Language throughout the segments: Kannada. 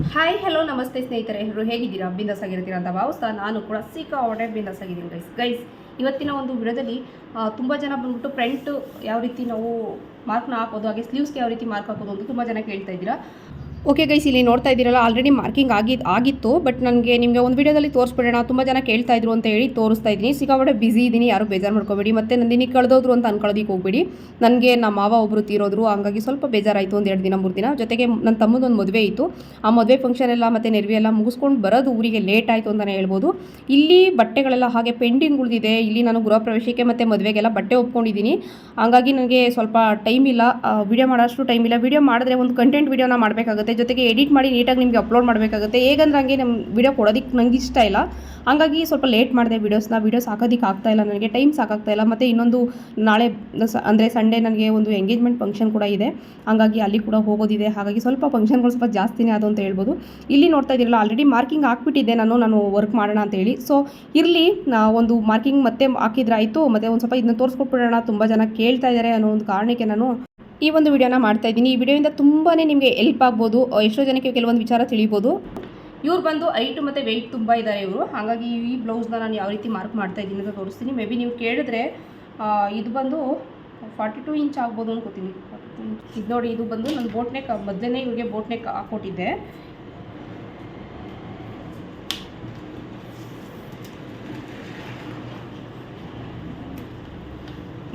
ಹಾಯ್ ಹಲೋ ನಮಸ್ತೆ ಸ್ನೇಹಿತರೆ. ಎಲ್ಲರೂ ಹೇಗಿದ್ದೀರಾ? ಬಿಂದಾಸ್ ಆಗಿರ್ತೀರಾ ಅಂತ ಭಾವಿಸ್ತಾ ನಾನು ಕೂಡ ಸಿಕ್ಕಾಪಟ್ಟೆ ಬಿಂದಾಸ್ ಆಗಿದ್ದೀನಿ ಗೈಸ್ ಗೈಸ್ ಇವತ್ತಿನ ಒಂದು ವಿಡಿಯೋದಲ್ಲಿ ತುಂಬ ಜನ ಬಂದ್ಬಿಟ್ಟು ಫ್ರಂಟ್ ಯಾವ ರೀತಿ ನಾವು ಮಾರ್ಕ್ನ ಹಾಕೋದು, ಹಾಗೆ ಸ್ಲೀವ್ಸ್ಗೆ ಯಾವ ರೀತಿ ಮಾರ್ಕ್ ಹಾಕೋದು ಅಂತ ತುಂಬ ಜನ ಕೇಳ್ತಾ ಇದ್ದೀರಾ. ಓಕೆ ಗೈಸ್ ಇಲ್ಲಿ ನೋಡ್ತಾ ಇದ್ದೀರಲ್ಲ ಆಲ್ರೆಡಿ ಮಾರ್ಕಿಂಗ್ ಆಗಿ ಆಗಿತ್ತು ಬಟ್ ನನಗೆ ನಿಮಗೆ ಒಂದು ವಿಡಿಯೋದಲ್ಲಿ ತೋರಿಸ್ಬಿಡೋಣ. ತುಂಬ ಜನ ಕೇಳ್ತಾ ಇದ್ರು ಅಂತ ಹೇಳಿ ತೋರಿಸ್ತಾ ಇದ್ದೀನಿ. ಸಿಕ್ಕಾಪಟ್ಟೆ ಬಿಸಿ ಇದ್ದೀನಿ ಯಾರು ಬೇಜಾರು ಮಾಡ್ಕೋಬೇಡಿ. ಮತ್ತು ನಂದಿನಿ ಕಳೆದೋದ್ರು ಅಂತ ಅನ್ಕೊಳ್ಳೋದಕ್ಕೆ ಹೋಗ್ಬೇಡಿ. ನನಗೆ ನಮ್ಮ ಮಾವ ಒಬ್ಬರು ತೀರೋದ್ರು, ಹಂಗಾಗಿ ಸ್ವಲ್ಪ ಬೇಜಾರಾಯಿತು ಒಂದು ಎರಡು ದಿನ, ಮೂರು ದಿನ. ಜೊತೆಗೆ ನನ್ನ ತಮ್ಮದೊಂದು ಮದುವೆ ಇತ್ತು. ಆ ಮದುವೆ ಫಂಕ್ಷನ್ ಎಲ್ಲ ಮತ್ತು ನೆರವಿ ಎಲ್ಲ ಮುಗಿಸ್ಕೊಂಡು ಬರೋದು ಊರಿಗೆ ಲೇಟ್ ಆಯಿತು ಅಂತಲೇ ಹೇಳ್ಬೋದು. ಇಲ್ಲಿ ಬಟ್ಟೆಗಳೆಲ್ಲ ಹಾಗೆ ಪೆಂಡಿಂಗ್ ಉಳಿದಿದೆ. ಇಲ್ಲಿ ನಾನು ಗೃಹ ಪ್ರವೇಶಕ್ಕೆ ಮತ್ತು ಮದುವೆಗೆಲ್ಲ ಬಟ್ಟೆ ಒಪ್ಕೊಂಡಿದ್ದೀನಿ. ಹಂಗಾಗಿ ನನಗೆ ಸ್ವಲ್ಪ ಟೈಮ್ ಇಲ್ಲ. ವಿಡಿಯೋ ಮಾಡೋಷ್ಟು ಟೈಮ್ ಇಲ್ಲ. ವಿಡಿಯೋ ಮಾಡಿದ್ರೆ ಒಂದು ಕಂಟೆಂಟ್ ವೀಡಿಯೋನ ಮಾಡಬೇಕಾಗುತ್ತೆ. ಜೊತೆಗೆ ಎಡಿಟ್ ಮಾಡಿ ನೀಟಾಗಿ ನಿಮಗೆ ಅಪ್ಲೋಡ್ ಮಾಡಬೇಕಾಗುತ್ತೆ. ಹೇಗಂದ್ರೆ ಹಂಗೆ ನಮ್ಮ ವಿಡಿಯೋ ಕೊಡೋದಕ್ಕೆ ನಂಗೆ ಇಷ್ಟ ಇಲ್ಲ. ಹಂಗಾಗಿ ಸ್ವಲ್ಪ ಲೇಟ್ ಮಾಡಿದೆ ವೀಡಿಯೋಸ್ನ ವೀಡಿಯೋಸ್ ಹಾಕೋದಕ್ಕೆ ಆಗ್ತಾ ಇಲ್ಲ ನನಗೆ. ಟೈಮ್ ಸಾಕಾಗ್ತಾ ಇಲ್ಲ. ಮತ್ತು ಇನ್ನೊಂದು ನಾಳೆ ಅಂದರೆ ಸಂಡೇ ನನಗೆ ಒಂದು ಎಂಗೇಜ್ಮೆಂಟ್ ಫಂಕ್ಷನ್ ಕೂಡ ಇದೆ. ಹಾಗಾಗಿ ಅಲ್ಲಿ ಕೂಡ ಹೋಗೋದಿದೆ. ಹಾಗಾಗಿ ಸ್ವಲ್ಪ ಫಂಕ್ಷನ್ಗಳು ಸ್ವಲ್ಪ ಜಾಸ್ತಿನೇ ಅದು ಅಂತ ಹೇಳ್ಬೋದು. ಇಲ್ಲಿ ನೋಡ್ತಾ ಇದ್ದೀರಲ್ಲ ಆಲ್ರೆಡಿ ಮಾರ್ಕಿಂಗ್ ಹಾಕ್ಬಿಟ್ಟಿದ್ದೆ ನಾನು. ನಾನು ವರ್ಕ್ ಮಾಡೋಣ ಅಂತ ಹೇಳಿ. ಸೊ ಇರಲಿ ಒಂದು ಮಾರ್ಕಿಂಗ್ ಮತ್ತೆ ಹಾಕಿದ್ರೆ ಆಯಿತು. ಮತ್ತು ಒಂದು ಸ್ವಲ್ಪ ಇದನ್ನ ತೋರಿಸ್ಕೊಟ್ಬಿಡೋಣ. ತುಂಬ ಜನ ಕೇಳ್ತಾ ಇದ್ದಾರೆ ಅನ್ನೋ ಒಂದು ಕಾರಣಕ್ಕೆ ನಾನು ಈ ಒಂದು ವಿಡಿಯೋನ ಮಾಡ್ತಾ ಇದ್ದೀನಿ. ಈ ವಿಡಿಯೋಯಿಂದ ತುಂಬಾ ನಿಮಗೆ ಹೆಲ್ಪ್ ಆಗ್ಬೋದು. ಎಷ್ಟೋ ಜನಕ್ಕೆ ಕೆಲವೊಂದು ವಿಚಾರ ತಿಳಿಬೋದು. ಇವ್ರು ಬಂದು ಐಟು ಮತ್ತು ವೆಯ್ಟ್ ತುಂಬ ಇದ್ದಾರೆ ಇವರು. ಹಾಗಾಗಿ ಈ ಬ್ಲೌಸ್ನ ನಾನು ಯಾವ ರೀತಿ ಮಾರ್ಕ್ ಮಾಡ್ತಾ ಇದ್ದೀನಿ ಅಂತ ತೋರಿಸ್ತೀನಿ. ಮೇ ಬಿ ನೀವು ಕೇಳಿದ್ರೆ ಇದು ಬಂದು ಫಾರ್ಟಿ ಟು ಇಂಚ್ ಆಗ್ಬೋದು ಅನ್ಕೋತೀನಿ ಇದು ನೋಡಿ, ಇದು ಬಂದು ನಾನು ಬೋಟ್ನೆಕ್ ಮೊದಲೇ ಇವ್ರಿಗೆ ಬೋಟ್ನೆಕ್ ಹಾಕ್ಕೊಟ್ಟಿದ್ದೆ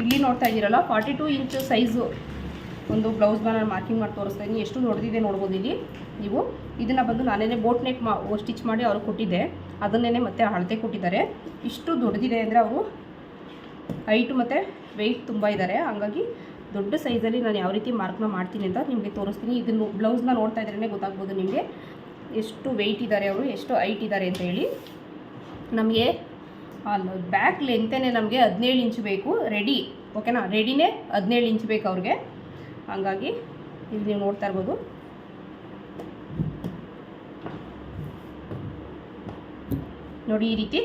ಇಲ್ಲಿ ನೋಡ್ತಾ ಇದ್ದೀರಲ್ಲ ಫಾರ್ಟಿ ಟು ಇಂಚ್ ಸೈಜು ಒಂದು ಬ್ಲೌಸ್ನ ನಾನು ಮಾರ್ಕಿಂಗ್ ಮಾಡಿ ತೋರಿಸ್ತಾ ಇದ್ದೀನಿ. ಎಷ್ಟು ದೊಡ್ಡದಿದೆ ನೋಡ್ಬೋದು ಇಲ್ಲಿ. ನೀವು ಇದನ್ನು ಬಂದು ನಾನೇನೆ ಬೋಟ್ ನೆಕ್ ಮಾ ಸ್ಟಿಚ್ ಮಾಡಿ ಅವ್ರಿಗೆ ಕೊಟ್ಟಿದ್ದೆ. ಅದನ್ನೇ ಮತ್ತೆ ಅಳತೆ ಕೊಟ್ಟಿದ್ದಾರೆ. ಇಷ್ಟು ದೊಡ್ಡದಿದೆ ಅಂದರೆ ಅವರು ಹೈಟು ಮತ್ತು ವೆಯ್ಟ್ ತುಂಬ ಇದ್ದಾರೆ ಹಾಗಾಗಿ ದೊಡ್ಡ ಸೈಜಲ್ಲಿ ನಾನು ಯಾವ ರೀತಿ ಮಾರ್ಕ್ನ ಮಾಡ್ತೀನಿ ಅಂತ ನಿಮಗೆ ತೋರಿಸ್ತೀನಿ. ಇದನ್ನು ಬ್ಲೌಸ್ನ ನೋಡ್ತಾ ಇದ್ರೇ ಗೊತ್ತಾಗ್ಬೋದು ನಿಮಗೆ. ಎಷ್ಟು ವೆಯ್ಟ್ ಇದ್ದಾರೆ ಅವರು, ಎಷ್ಟು ಹೈಟ್ ಇದ್ದಾರೆ ಅಂತ ಹೇಳಿ. ನಮಗೆ ಬ್ಯಾಕ್ ಲೆಂತೇ ನಮಗೆ ಹದಿನೇಳು ಇಂಚು ಬೇಕು. ರೆಡಿ ಓಕೆನಾ ರೆಡಿನೇ ಹದಿನೇಳು ಇಂಚು ಬೇಕು ಅವ್ರಿಗೆ. ಹಂಗಾಗಿ ಇಲ್ಲಿ ನೀವು ನೋಡ್ತಾ ಇರ್ಬೋದು. ನೋಡಿ ಈ ರೀತಿ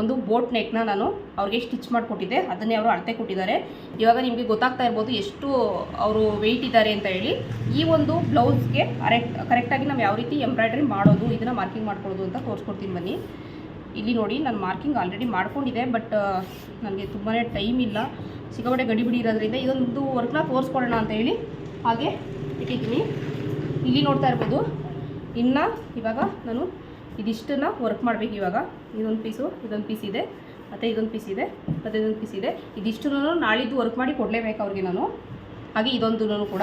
ಒಂದು ಬೋಟ್ ನೆಕ್ನ ನಾನು ಅವ್ರಿಗೆ ಸ್ಟಿಚ್ ಮಾಡಿಕೊಟ್ಟಿದ್ದೆ. ಅದನ್ನೇ ಅವರು ಅಳತೆ ಕೊಟ್ಟಿದ್ದಾರೆ. ಇವಾಗ ನಿಮಗೆ ಗೊತ್ತಾಗ್ತಾ ಇರ್ಬೋದು ಎಷ್ಟು ಅವರು ವೆಯ್ಟ್ ಇದ್ದಾರೆ ಅಂತ ಹೇಳಿ. ಈ ಒಂದು ಬ್ಲೌಸ್ಗೆ ಕರೆಕ್ಟ್ ಕರೆಕ್ಟಾಗಿ ನಾವು ಯಾವ ರೀತಿ ಎಂಬ್ರಾಯ್ಡ್ರಿ ಮಾಡೋದು, ಇದನ್ನು ಮಾರ್ಕಿಂಗ್ ಮಾಡ್ಕೊಳ್ಳೋದು ಅಂತ ತೋರಿಸ್ಕೊಡ್ತೀನಿ ಬನ್ನಿ. ಇಲ್ಲಿ ನೋಡಿ, ನಾನು ಮಾರ್ಕಿಂಗ್ ಆಲ್ರೆಡಿ ಮಾಡ್ಕೊಂಡಿದ್ದೆ ಬಟ್ ನನಗೆ ತುಂಬಾ ಟೈಮ್ ಇಲ್ಲ. ಸಿಕ್ಕಾಪಟ್ಟೆ ಗಡಿಬಿಡಿ ಇರೋದ್ರಿಂದ ಇದೊಂದು ವರ್ಕ್ನ ತೋರಿಸ್ಕೊಡೋಣ ಅಂತ ಹೇಳಿ ಹಾಗೆ ಇಟ್ಟಿದ್ದೀನಿ. ಇಲ್ಲಿ ನೋಡ್ತಾ ಇರ್ಬೋದು, ಇನ್ನು ಇವಾಗ ನಾನು ಇದಿಷ್ಟನ್ನು ವರ್ಕ್ ಮಾಡಬೇಕು ಇವಾಗ. ಇದೊಂದು ಪೀಸು ಇದೊಂದು ಪೀಸ್ ಇದೆ, ಮತ್ತು ಇದೊಂದು ಪೀಸ್ ಇದೆ, ಮತ್ತು ಇದೊಂದು ಪೀಸ್ ಇದೆ. ಇದಿಷ್ಟನ್ನು ನಾಳಿದ್ದು ವರ್ಕ್ ಮಾಡಿ ಕೊಡಲೇಬೇಕು ಅವ್ರಿಗೆ ನಾನು. ಹಾಗೆ ಇದೊಂದು ಕೂಡ.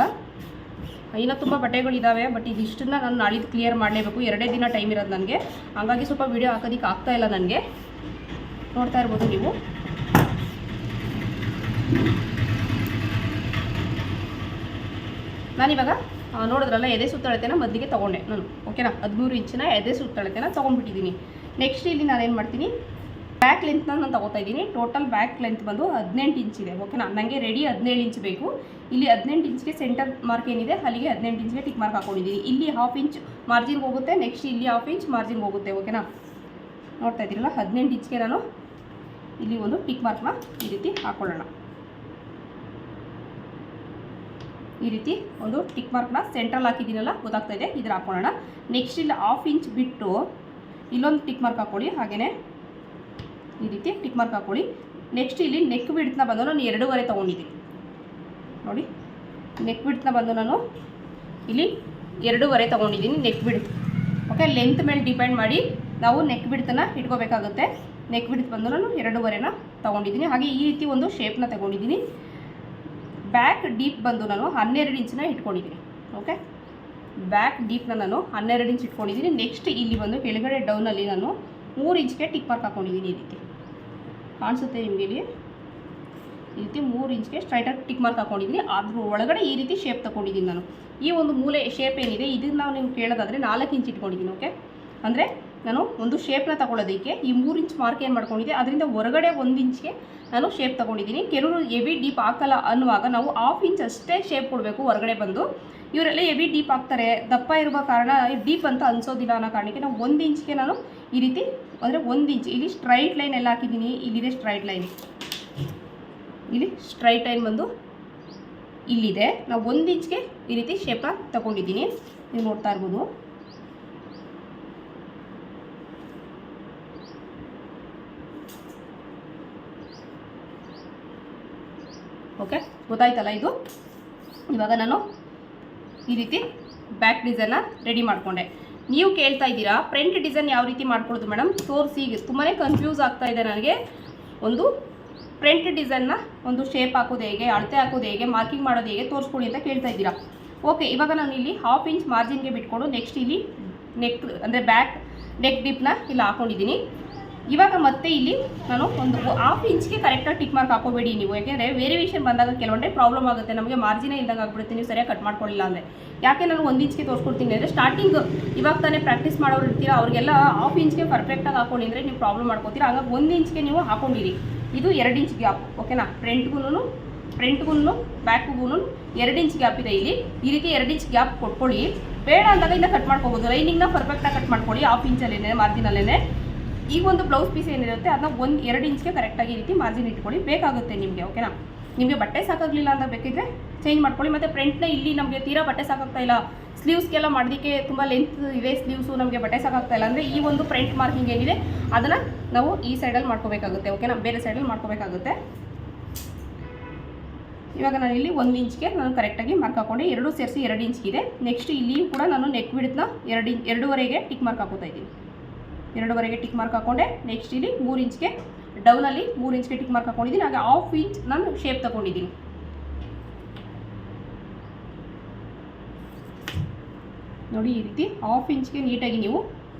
ಇನ್ನೂ ತುಂಬ ಬಟ್ಟೆಗಳಿದ್ದಾವೆ ಬಟ್ ಇದಿಷ್ಟನ್ನ ನಾನು ನಾಳಿದ್ದು ಕ್ಲಿಯರ್ ಮಾಡಲೇಬೇಕು. ಎರಡೇ ದಿನ ಟೈಮ್ ಇರೋದು ನನಗೆ. ಹಾಗಾಗಿ ಸ್ವಲ್ಪ ವೀಡಿಯೋ ಹಾಕೋದಕ್ಕೆ ಆಗ್ತಾ ಇಲ್ಲ ನನಗೆ. ನೋಡ್ತಾ ಇರ್ಬೋದು ನೀವು. ನಾನಿವಾಗ ನೋಡಿದ್ರಲ್ಲ, ಎದೆ ಸುತ್ತಳತೆನ ಮೊದಲಿಗೆ ತೊಗೊಂಡೆ ನಾನು. ಓಕೆನಾ? ಹದಿಮೂರು ಇಂಚಿನ ಎದೆ ಸುತ್ತಳತೆನ ತೊಗೊಂಡ್ಬಿಟ್ಟಿದ್ದೀನಿ. ನೆಕ್ಸ್ಟ್ ಇಲ್ಲಿ ನಾನೇನು ಮಾಡ್ತೀನಿ? ಬ್ಯಾಕ್ ಲೆಂತ್ನ ನಾನು ತೊಗೋತಾ ಇದ್ದೀನಿ. ಟೋಟಲ್ ಬ್ಯಾಕ್ ಲೆಂತ್ ಬಂದು ಹದಿನೆಂಟು ಇಂಚ್ ಇದೆ ಓಕೆನಾ? ನನಗೆ ರೆಡಿ ಹದಿನೇಳು ಇಂಚ್ ಬೇಕು. ಇಲ್ಲಿ ಹದಿನೆಂಟು ಇಂಚ್ಗೆ ಸೆಂಟರ್ ಮಾರ್ಕ್ ಏನಿದೆ, ಅಲ್ಲಿಗೆ ಹದಿನೆಂಟು ಇಂಚ್ಗೆ ಟಿಕ್ ಮಾರ್ಕ್ ಹಾಕೊಂಡಿದ್ದೀನಿ ಇಲ್ಲಿ ಹಾಫ್ ಇಂಚ್ ಮಾರ್ಜಿನ್ ಹೋಗುತ್ತೆ ನೆಕ್ಸ್ಟ್ ಇಲ್ಲಿ ಹಾಫ್ ಇಂಚ್ ಮಾರ್ಜಿನ್ ಹೋಗುತ್ತೆ ಓಕೆನಾ ನೋಡ್ತಾ ಇದ್ದೀರಲ್ಲ, ಹದಿನೆಂಟು ಇಂಚ್ಗೆ ನಾನು ಇಲ್ಲಿ ಒಂದು ಟಿಕ್ ಮಾರ್ಕ್ನ ಈ ರೀತಿ ಹಾಕೊಳ್ಳೋಣ. ಈ ರೀತಿ ಒಂದು ಟಿಕ್ ಮಾರ್ಕ್ನ ಸೆಂಟ್ರಲ್ ಹಾಕಿದ್ದೀನಲ್ಲ, ಗೊತ್ತಾಗ್ತಾ ಇದೆ ಇದ್ರ ಹಾಕೊಳ್ಳೋಣ. ನೆಕ್ಸ್ಟ್ ಇಲ್ಲಿ ಹಾಫ್ ಇಂಚ್ ಬಿಟ್ಟು ಇಲ್ಲೊಂದು ಟಿಕ್ ಮಾರ್ಕ್ ಹಾಕೊಳ್ಳಿ ಹಾಗೆಯೇ ಈ ರೀತಿ ಟಿಕ್ ಮಾರ್ಕ್ ಹಾಕೊಳ್ಳಿ. ನೆಕ್ಸ್ಟ್ ಇಲ್ಲಿ ನೆಕ್ ಬಿಡ್ತನ ಬಂದು ನಾನು ಎರಡೂವರೆ ತೊಗೊಂಡಿದ್ದೀನಿ. ನೆಕ್ ಬಂದು ನಾನು ಇಲ್ಲಿ ಎರಡೂವರೆ ತೊಗೊಂಡಿದ್ದೀನಿ ನೆಕ್ ಬಿಡ್ ಓಕೆ ಲೆಂತ್ ಮೇಲೆ ಡಿಪೆಂಡ್ ಮಾಡಿ ನಾವು ನೆಕ್ ಬಿಡ್ತನ ಇಟ್ಕೋಬೇಕಾಗುತ್ತೆ. ನೆಕ್ ಬಿಡ್ತು ಬಂದು ನಾನು ಎರಡೂವರೆನ ತೊಗೊಂಡಿದ್ದೀನಿ. ಹಾಗೆ ಈ ರೀತಿ ಒಂದು ಶೇಪ್ನ ತಗೊಂಡಿದ್ದೀನಿ. ಬ್ಯಾಕ್ ಡೀಪ್ ಬಂದು ನಾನು ಹನ್ನೆರಡು ಇಂಚನ್ನ ಇಟ್ಕೊಂಡಿದ್ದೀನಿ. ಓಕೆ ಬ್ಯಾಕ್ ಡೀಪ್ನ ನಾನು ಹನ್ನೆರಡು ಇಂಚ್ ಇಟ್ಕೊಂಡಿದ್ದೀನಿ. ನೆಕ್ಸ್ಟ್ ಇಲ್ಲಿ ಬಂದು ಕೆಳಗಡೆ ಡೌನಲ್ಲಿ ನಾನು ಮೂರು ಇಂಚ್ಗೆ ಟಿಕ್ ಮಾರ್ಕ್ ಹಾಕೊಂಡಿದ್ದೀನಿ ಈ ರೀತಿ. ಕಾಣಿಸುತ್ತೆ ನಿಮಗೆ ಇಲ್ಲಿ? ಈ ರೀತಿ ಮೂರು ಇಂಚ್ಗೆ ಸ್ಟ್ರೈಟಾಗಿ ಟಿಕ್ ಮಾರ್ಕ್ ಹಾಕೊಂಡಿದ್ದೀನಿ. ಅದ್ರ ಒಳಗಡೆ ಈ ರೀತಿ ಶೇಪ್ ತಗೊಂಡಿದ್ದೀನಿ ನಾನು. ಈ ಒಂದು ಮೂಲೆ ಶೇಪ್ ಏನಿದೆ, ಇದನ್ನು ನಾವು ನಿಮ್ಗೆ ಕೇಳೋದಾದರೆ ನಾಲ್ಕು ಇಂಚ್ ಇಟ್ಕೊಂಡಿದ್ದೀನಿ ಓಕೆ ಅಂದರೆ ನಾನು ಒಂದು ಶೇಪ್ನ ತಗೊಳ್ಳೋದಕ್ಕೆ ಈ ಮೂರು ಇಂಚ್ ಮಾರ್ಕ್ ಏನು ಮಾಡ್ಕೊಂಡಿದ್ದೆ, ಅದರಿಂದ ಹೊರಗಡೆ ಒಂದು ಇಂಚ್ಗೆ ನಾನು ಶೇಪ್ ತೊಗೊಂಡಿದ್ದೀನಿ. ಕೆಲವರು ಎವಿ ಡೀಪ್ ಹಾಕಲ್ಲ ಅನ್ನುವಾಗ ನಾವು ಹಾಫ್ ಇಂಚ್ ಅಷ್ಟೇ ಶೇಪ್ ಕೊಡಬೇಕು ಹೊರಗಡೆ ಬಂದು. ಇವರೆಲ್ಲ ಎವಿ ಡೀಪ್ ಹಾಕ್ತಾರೆ. ದಪ್ಪ ಇರುವ ಕಾರಣ ಡೀಪ್ ಅಂತ ಅನ್ಸೋದಿಲ್ಲ ಅನ್ನೋ ಕಾರಣಕ್ಕೆ ನಾವು ಒಂದು ಇಂಚ್ಗೆ ನಾನು ಈ ರೀತಿ, ಅಂದರೆ ಒಂದು ಇಂಚ್ ಇಲ್ಲಿ ಸ್ಟ್ರೈಟ್ ಲೈನ್ ಎಲ್ಲ ಹಾಕಿದ್ದೀನಿ. ಇಲ್ಲಿದೆ ಸ್ಟ್ರೈಟ್ ಲೈನ್ ಇಲ್ಲಿ ಸ್ಟ್ರೈಟ್ ಲೈನ್ ಬಂದು ಇಲ್ಲಿದೆ. ನಾವು ಒಂದು ಇಂಚ್ಗೆ ಈ ರೀತಿ ಶೇಪ್ನ ತಗೊಂಡಿದ್ದೀನಿ. ನೀವು ನೋಡ್ತಾ ಇರ್ಬೋದು. ಓಕೆ ಗೊತ್ತಾಯ್ತಲ್ಲ ಇದು? ಇವಾಗ ನಾನು ಈ ರೀತಿ ಬ್ಯಾಕ್ ಡಿಸೈನ್ನ ರೆಡಿ ಮಾಡಿಕೊಂಡೆ. ನೀವು ಕೇಳ್ತಾ ಇದ್ದೀರಾ ಫ್ರಂಟ್ ಡಿಸೈನ್ ಯಾವ ರೀತಿ ಮಾಡ್ಕೊಳ್ಳೋದು ಮೇಡಮ್ ತೋರಿಸಿ ತುಂಬಾ ಕನ್ಫ್ಯೂಸ್ ಆಗ್ತಾ ಇದೆ ನನಗೆ. ಒಂದು ಫ್ರಂಟ್ ಡಿಸೈನ್ನ ಒಂದು ಶೇಪ್ ಹಾಕೋದು ಹೇಗೆ, ಅಳತೆ ಹಾಕೋದು ಹೇಗೆ ಮಾರ್ಕಿಂಗ್ ಮಾಡೋದು ಹೇಗೆ ತೋರಿಸ್ಕೊಡಿ ಅಂತ ಕೇಳ್ತಾ ಇದ್ದೀರಾ? ಓಕೆ ಇವಾಗ ನಾನು ಇಲ್ಲಿ ಹಾಫ್ ಇಂಚ್ ಮಾರ್ಜಿನ್ಗೆ ಬಿಟ್ಕೊಂಡು ನೆಕ್ಸ್ಟ್ ಇಲ್ಲಿ ನೆಕ್ ಅಂದರೆ ಬ್ಯಾಕ್ ನೆಕ್ ಡಿಪ್ನ ಇಲ್ಲಿ ಹಾಕೊಂಡಿದ್ದೀನಿ. ಇವಾಗ ಮತ್ತೆ ಇಲ್ಲಿ ನಾನು ಒಂದು ಹಾಫ್ ಇಂಚ್ಗೆ ಕರೆಕ್ಟಾಗಿ ಟಿಕ್ ಮಾರ್ಕ್ ಹಾಕೋಬೇಡಿ ನೀವು. ಯಾಕೆಂದರೆ ವೇರಿಯೇಷನ್ ಬಂದಾಗ ಕೆಲವೊಂದೇ ಪ್ರಾಬ್ಲಮ್ ಆಗುತ್ತೆ. ನಮಗೆ ಮಾರ್ಜಿನೇ ಇಲ್ದಾಗ ಆಗ್ಬಿಡುತ್ತೆ. ನೀವು ಸರಿಯಾಗಿ ಕಟ್ ಮಾಡ್ಕೊಳ್ಳಿಲ್ಲ ಅಂದರೆ. ಯಾಕೆ ನಾನು ಒಂದು ಇಂಚ್ಗೆ ತೋರಿಸ್ಕೊಡ್ತೀನಿ ಅಂದರೆ ಸ್ಟಾರ್ಟಿಂಗ್ ಇವಾಗ ತಾನೇ ಪ್ರಾಕ್ಟೀಸ್ ಮಾಡೋರು ಇರ್ತೀರ, ಅವ್ರಿಗೆಲ್ಲ ಹಾಫ್ ಇಂಚ್ಗೆ ಪರ್ಫೆಕ್ಟಾಗಿ ಹಾಕೊಂಡಿದ್ರೆ ನೀವು ಪ್ರಾಬ್ಲಮ್ ಮಾಡ್ಕೋತೀರಾ. ಹಾಗಾಗಿ ಒಂದು ಇಂಚ್ಗೆ ನೀವು ಹಾಕೊಂಡಿರಿ. ಇದು ಎರಡು ಇಂಚ್ ಗ್ಯಾಪ್ ಓಕೆನಾ ಫ್ರಂಟ್ಗೂ ಫ್ರಂಟ್ಗೂ ಬ್ಯಾಕ್ಗೂ ಎರಡು ಇಂಚ್ ಗ್ಯಾಪ್ ಇದೆ ಇಲ್ಲಿ. ಈ ರೀತಿ ಎರಡು ಇಂಚ್ ಗ್ಯಾಪ್ ಕೊಟ್ಕೊಳ್ಳಿ ಬೇಡ ಅಂದಾಗ ಇಂದ ಕಟ್ ಮಾಡ್ಕೋಬೋದು. ಲೈನಿಂಗ್ನ ಪರ್ಫೆಕ್ಟಾಗಿ ಕಟ್ ಮಾಡ್ಕೊಳ್ಳಿ ಹಾಫ್ ಇಂಚಲ್ಲೇನೆ ಮಾರ್ಜಿನಲ್ಲೇ ಈಗ ಒಂದು ಬ್ಲೌಸ್ ಪೀಸ್ ಏನಿರುತ್ತೆ, ಅದನ್ನ ಒಂದು ಎರಡು ಇಂಚ್ಗೆ ಕರೆಕ್ಟಾಗಿ ಈ ರೀತಿ ಮಾರ್ಜಿನ್ ಇಟ್ಕೊಳ್ಳಿ. ಬೇಕಾಗುತ್ತೆ ನಿಮಗೆ ಓಕೆನಾ ನಿಮಗೆ ಬಟ್ಟೆ ಸಾಕಾಗಲಿಲ್ಲ ಅಂತ ಬೇಕಿದ್ರೆ ಚೇಂಜ್ ಮಾಡ್ಕೊಳ್ಳಿ. ಮತ್ತು ಪ್ರಿಂಟ್ನ ಇಲ್ಲಿ ನಮಗೆ ತೀರಾ ಬಟ್ಟೆ ಸಾಕಾಗ್ತಾ ಇಲ್ಲ. ಸ್ಲೀವ್ಸ್ಗೆಲ್ಲ ಮಾಡೋದಕ್ಕೆ ತುಂಬ ಲೆಂತ್ ಇದೆ ಸ್ಲೀವ್ಸು ನಮಗೆ ಬಟ್ಟೆ ಸಾಕಾಗ್ತಾ ಇಲ್ಲ. ಅಂದರೆ ಈ ಒಂದು ಫ್ರಂಟ್ ಮಾರ್ಕಿಂಗ್ ಏನಿದೆ, ಅದನ್ನು ನಾವು ಈ ಸೈಡಲ್ಲಿ ಮಾಡ್ಕೋಬೇಕಾಗುತ್ತೆ. ಓಕೆನಾ ಬೇರೆ ಸೈಡಲ್ಲಿ ಮಾಡ್ಕೋಬೇಕಾಗುತ್ತೆ. ಇವಾಗ ನಾನು ಇಲ್ಲಿ ಒಂದು ಇಂಚ್ಗೆ ನಾನು ಕರೆಕ್ಟಾಗಿ ಮಾರ್ಕ್ ಹಾಕೊಂಡೆ. ಎರಡು ಸೇರಿಸಿ ಎರಡು ಇಂಚ್ಗಿದೆ ನೆಕ್ಸ್ಟ್ ಇಲ್ಲಿಯೂ ಕೂಡ ನಾನು ನೆಕ್ ಬಿಡ್ತನ್ನ ಎರಡು ಎರಡೂವರೆಗೆ ಟಿಕ್ ಮಾರ್ಕ್ ಹಾಕೋತಾ ಇದ್ದೀನಿ. ಎರಡೂವರೆಗೆ ಟಿಕ್ ಮಾರ್ಕ್ ಹಾಕೊಂಡೆ. ನೆಕ್ಸ್ಟ್ ಇಲ್ಲಿ ಮೂರು ಇಂಚ್ಗೆ ಡೌನಲ್ಲಿ ಮೂರು ಇಂಚ್ಗೆ ಟಿಕ್ ಮಾರ್ಕ್ ಹಾಕೊಂಡಿದ್ದೀನಿ. ಹಾಗೆ ಹಾಫ್ ಇಂಚ್ ನಾನು ಶೇಪ್ ತಗೊಂಡಿದ್ದೀನಿ. ನೋಡಿ ಈ ರೀತಿ ಹಾಫ್ ಇಂಚ್ಗೆ ನೀಟಾಗಿ ನೀವು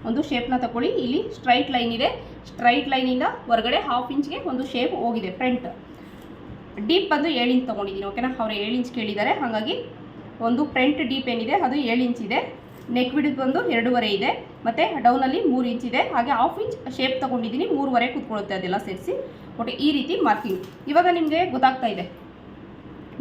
ಒಂದು ಶೇಪ್ನ ತಗೊಳ್ಳಿ ಇಲ್ಲಿ ಸ್ಟ್ರೈಟ್ ಲೈನ್ ಇದೆ. ಸ್ಟ್ರೈಟ್ ಲೈನಿಂದ ಹೊರಗಡೆ ಹಾಫ್ ಇಂಚ್ಗೆ ಒಂದು ಶೇಪ್ ಹೋಗಿದೆ ಫ್ರಂಟ್ ಡೀಪ್ ಬಂದು ಏಳು ಇಂಚ್ ತೊಗೊಂಡಿದ್ದೀನಿ ಓಕೆನಾ ಅವರು ಏಳು ಇಂಚ್ ಕೇಳಿದ್ದಾರೆ. ಹಾಗಾಗಿ ಒಂದು ಫ್ರಂಟ್ ಡೀಪ್ ಏನಿದೆ, ಅದು ಏಳು ಇಂಚ್ ಇದೆ. ನೆಕ್ ಬಿಡಿದ್ ಬಂದು ಎರಡೂವರೆ ಇದೆ. ಮತ್ತು ಡೌನಲ್ಲಿ ಮೂರು ಇಂಚ್ ಇದೆ. ಹಾಗೆ ಹಾಫ್ ಇಂಚ್ ಶೇಪ್ ತೊಗೊಂಡಿದ್ದೀನಿ. ಮೂರುವರೆ ಕೂತ್ಕೊಳ್ಳುತ್ತೆ ಅದೆಲ್ಲ ಸೇರಿಸಿ. ಒಟ್ಟು ಈ ರೀತಿ ಮಾರ್ಕಿಂಗ್ ಇವಾಗ ನಿಮಗೆ ಗೊತ್ತಾಗ್ತಾ ಇದೆ.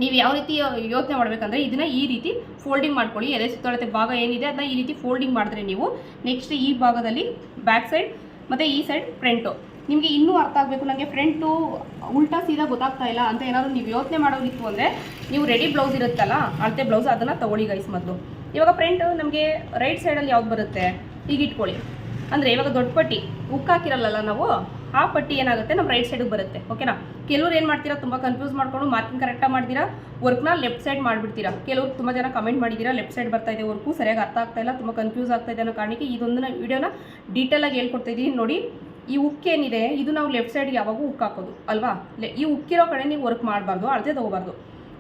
ನೀವು ಯಾವ ರೀತಿ ಯೋಚನೆ ಮಾಡಬೇಕಂದ್ರೆ ಇದನ್ನ ಈ ರೀತಿ ಫೋಲ್ಡಿಂಗ್ ಮಾಡ್ಕೊಳ್ಳಿ. ಎಲೆ ಸುತ್ತಳತೆ ಭಾಗ ಏನಿದೆ ಅದನ್ನ ಈ ರೀತಿ ಫೋಲ್ಡಿಂಗ್ ಮಾಡಿದ್ರೆ ನೀವು ನೆಕ್ಸ್ಟ್ ಈ ಭಾಗದಲ್ಲಿ ಬ್ಯಾಕ್ ಸೈಡ್ ಮತ್ತು ಈ ಸೈಡ್ ಫ್ರಂಟು ನಿಮಗೆ ಇನ್ನೂ ಅರ್ಥ ಆಗಬೇಕು. ನನಗೆ ಫ್ರೆಂಟು ಉಲ್ಟಾ ಸೀದಾ ಗೊತ್ತಾಗ್ತಾ ಇಲ್ಲ ಅಂತ ಏನಾದರೂ ನೀವು ಯೋಚನೆ ಮಾಡೋದಿತ್ತು ಅಂದರೆ ನೀವು ರೆಡಿ ಬ್ಲೌಸ್ ಇರುತ್ತಲ್ಲ, ಅಳತೆ ಬ್ಲೌಸ್ ಅದನ್ನು ತಗೊಳ್ಳಿ ಗೈಸ್ ಮೊದಲು. ಇವಾಗ ಫ್ರಂಟ್ ನಮಗೆ ರೈಟ್ ಸೈಡಲ್ಲಿ ಯಾವ್ದು ಬರುತ್ತೆ? ಈಗ ಇಟ್ಕೊಳ್ಳಿ. ಅಂದರೆ ಇವಾಗ ದೊಡ್ಡ ಪಟ್ಟಿ ಉಕ್ಕಾಕಿರಲ್ಲ ನಾವು, ಆ ಪಟ್ಟಿ ಏನಾಗುತ್ತೆ? ನಮ್ಮ ರೈಟ್ ಸೈಡಿಗೆ ಬರುತ್ತೆ. ಓಕೆನಾ ಕೆಲವ್ರು ಏನು ಮಾಡ್ತೀರಾ? ತುಂಬ ಕನ್ಫ್ಯೂಸ್ ಮಾಡ್ಕೊಂಡು ಮಾರ್ಕಿಂಗ್ ಕರೆಕ್ಟಾಗಿ ಮಾಡ್ತೀರಾ? ವರ್ಕ್ನ ಲೆಫ್ಟ್ ಸೈಡ್ ಮಾಡಿಬಿಡ್ತೀರಾ? ಕೆಲವ್ರು ತುಂಬ ಜನ ಕಮೆಂಟ್ ಮಾಡಿದ್ದೀರಾ ಲೆಫ್ಟ್ ಸೈಡ್ ಬರ್ತಾ ಇದೆ ವರ್ಕು ಸರಿಯಾಗಿ ಅರ್ಥ ಆಗ್ತಾ ಇಲ್ಲ, ತುಂಬ ಕನ್ಫ್ಯೂಸ್ ಆಗ್ತಾ ಇದೆ ಅನ್ನೋ ಕಾರಣಕ್ಕೆ ಇದೊಂದನ್ನ ವಿಡಿಯೋನ ಡೀಟೇಲಾಗಿ ಹೇಳ್ಕೊಡ್ತಾ ಇದ್ದೀನಿ ನೋಡಿ ಈ ಉಕ್ಕೇನಿದೆ, ಇದು ನಾವು ಲೆಫ್ಟ್ ಸೈಡ್ಗೆ ಯಾವಾಗೂ ಉಕ್ಕ ಹಾಕೋದು ಅಲ್ವಾ ಈ ಉಕ್ಕಿರೋ ಕಡೆ ನೀವು ವರ್ಕ್ ಮಾಡಬಾರ್ದು, ಅಳತೆ ತೊಗೋಬಾರ್ದು.